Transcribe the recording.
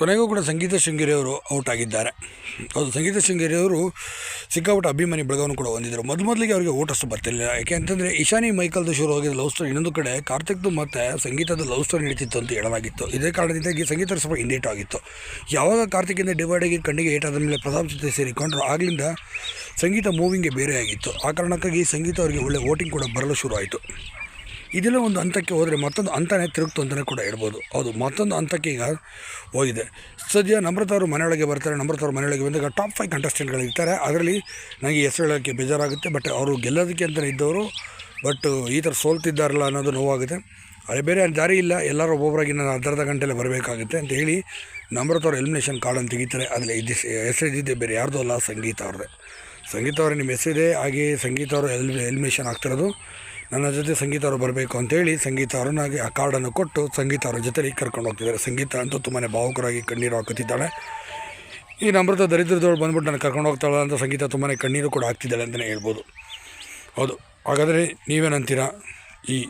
ಕೊನೆಗೂ ಕೂಡ ಸಂಗೀತ ಶೃಂಗೇರಿಯವರು ಔಟ್ ಆಗಿದ್ದಾರೆ. ಹೌದು, ಸಂಗೀತ ಶೃಂಗೇರಿಯವರು ಸಿಕ್ಕಾಪಟ್ಟೆ ಅಭಿಮಾನಿ ಬೆಳಗಾವನ್ನು ಕೂಡ ಹೊಂದಿದ್ದರು. ಮೊದಲು ಮೊದಲಿಗೆ ಅವರಿಗೆ ಓಟ್ ಅಷ್ಟು ಬರ್ತಿರಲಿಲ್ಲ. ಯಾಕೆ ಅಂತಂದರೆ ಇಶಾನಿ ಮೈಕಲ್ದು ಶುರು ಆಗಿದ್ದ ಲವ್ ಸ್ಟೋರಿ ಇನ್ನೊಂದು ಕಡೆ ಕಾರ್ತಿಕ್ದು ಮತ್ತು ಸಂಗೀತದ ಲವ್ ಸ್ಟೋರಿ ನಡೀತಿತ್ತು ಅಂತ ಹೇಳಲಾಗಿತ್ತು. ಇದೇ ಕಾರಣದಿಂದಾಗಿ ಸಂಗೀತ ಸ್ವಲ್ಪ ಹಿಂದೇಟು ಆಗಿತ್ತು ಯಾವಾಗ ಕಾರ್ತಿಕಿಂದ ಡಿವೈಡ್ ಆಗಿ ಕಣ್ಣಿಗೆ ಏಟಾದ ಮೇಲೆ ಪ್ರತಾಪ್ ಜೊತೆ ಸೇರಿಕೊಂಡ್ರು ಆಗಲಿಂದ ಸಂಗೀತ ಮೂವಿಂಗೆ ಬೇರೆ ಆಗಿತ್ತು. ಆ ಕಾರಣಕ್ಕಾಗಿ ಸಂಗೀತ ಅವರಿಗೆ ಒಳ್ಳೆ ವೋಟಿಂಗ್ ಕೂಡ ಬರಲು ಶುರು ಆಯಿತು ಇದೆಲ್ಲ ಒಂದು ಹಂತಕ್ಕೆ ಹೋದರೆ ಮತ್ತೊಂದು ಹಂತನೇ ತಿರುಗ್ತು ಅಂತಲೇ ಕೂಡ ಹೇಳ್ಬೋದು ಹೌದು, ಮತ್ತೊಂದು ಹಂತಕ್ಕೆ ಈಗ ಹೋಗಿದೆ. ಸದ್ಯ ನಮ್ರತ ಅವರು ಮನೆಯೊಳಗೆ ಬರ್ತಾರೆ, ನಮ್ರತ ಅವರು ಮನೆಯೊಳಗೆ ಬಂದಾಗ ಟಾಪ್ ಫೈವ್ ಕಂಟೆಸ್ಟೆಂಟ್ಗಳಿರ್ತಾರೆ ಅದರಲ್ಲಿ ನನಗೆ ಹೆಸರು ಹೇಳೋಕ್ಕೆ ಬೇಜಾರಾಗುತ್ತೆ ಬಟ್ ಅವರು ಗೆಲ್ಲೋದಕ್ಕೆ ಅಂತಲೇ ಇದ್ದವರು ಬಟ್ ಈ ಥರ ಸೋಲ್ತಿದ್ದಾರಲ್ಲ ಅನ್ನೋದು ನೋವಾಗುತ್ತೆ. ಅದೇ ಬೇರೆ ದಾರಿ ಇಲ್ಲ, ಎಲ್ಲರೂ ಒಬ್ಬೊಬ್ಬರಾಗಿ ನಾನು ಅರ್ಧರ್ಧ ಗಂಟೆಯಲ್ಲಿ ಬರಬೇಕಾಗುತ್ತೆ ಅಂತ ಹೇಳಿ ನಮ್ರತ ಅವರು ಎಲಿಮಿನೇಷನ್ ಕಾರ್ಡನ್ನು ತೆಗಿತಾರೆ. ಅದರಲ್ಲಿ ಇದು ಇದ್ದಿದ್ದೆ ಬೇರೆ, ಯಾರ್ದೂ ಅಲ್ಲ ಸಂಗೀತ ಅವ್ರದ್ದೇ. ಸಂಗೀತ ಅವರೇ ನಿಮ್ಮ ಹೆಸರಿದೆ, ಹಾಗೆ ಸಂಗೀತ ಅವರು ಎಲ್ ಎಲಿಮಿನೇಷನ್ ಆಗ್ತಿರೋದು ನನ್ನ ಜೊತೆ ಸಂಗೀತ ಅವರು ಬರಬೇಕು ಅಂತೇಳಿ ಸಂಗೀತ ಅವರನ್ನಾಗಿ ಆ ಕಾರ್ಡನ್ನು ಕೊಟ್ಟು ಸಂಗೀತ ಅವರ ಜೊತೆಲಿ ಕರ್ಕೊಂಡು ಹೋಗ್ತಿದ್ದಾರೆ. ಸಂಗೀತ ಅಂತೂ ತುಂಬಾ ಭಾವುಕರಾಗಿ ಕಣ್ಣೀರು ಹಾಕುತ್ತಿದ್ದಾಳೆ. ಈ ನಮ್ರತ ದರಿದ್ರದವಳು ಬಂದ್ಬಿಟ್ಟು ನಾನು ಕರ್ಕೊಂಡು ಹೋಗ್ತಾಳೆ ಅಂತ ಸಂಗೀತ ತುಂಬಾ ಕಣ್ಣೀರು ಕೂಡ ಆಗ್ತಿದ್ದಾಳೆ ಅಂತಲೇ ಹೇಳ್ಬೋದು. ಹೌದು. ಹಾಗಾದರೆ ನೀವೇನಂತೀರಾ ಈ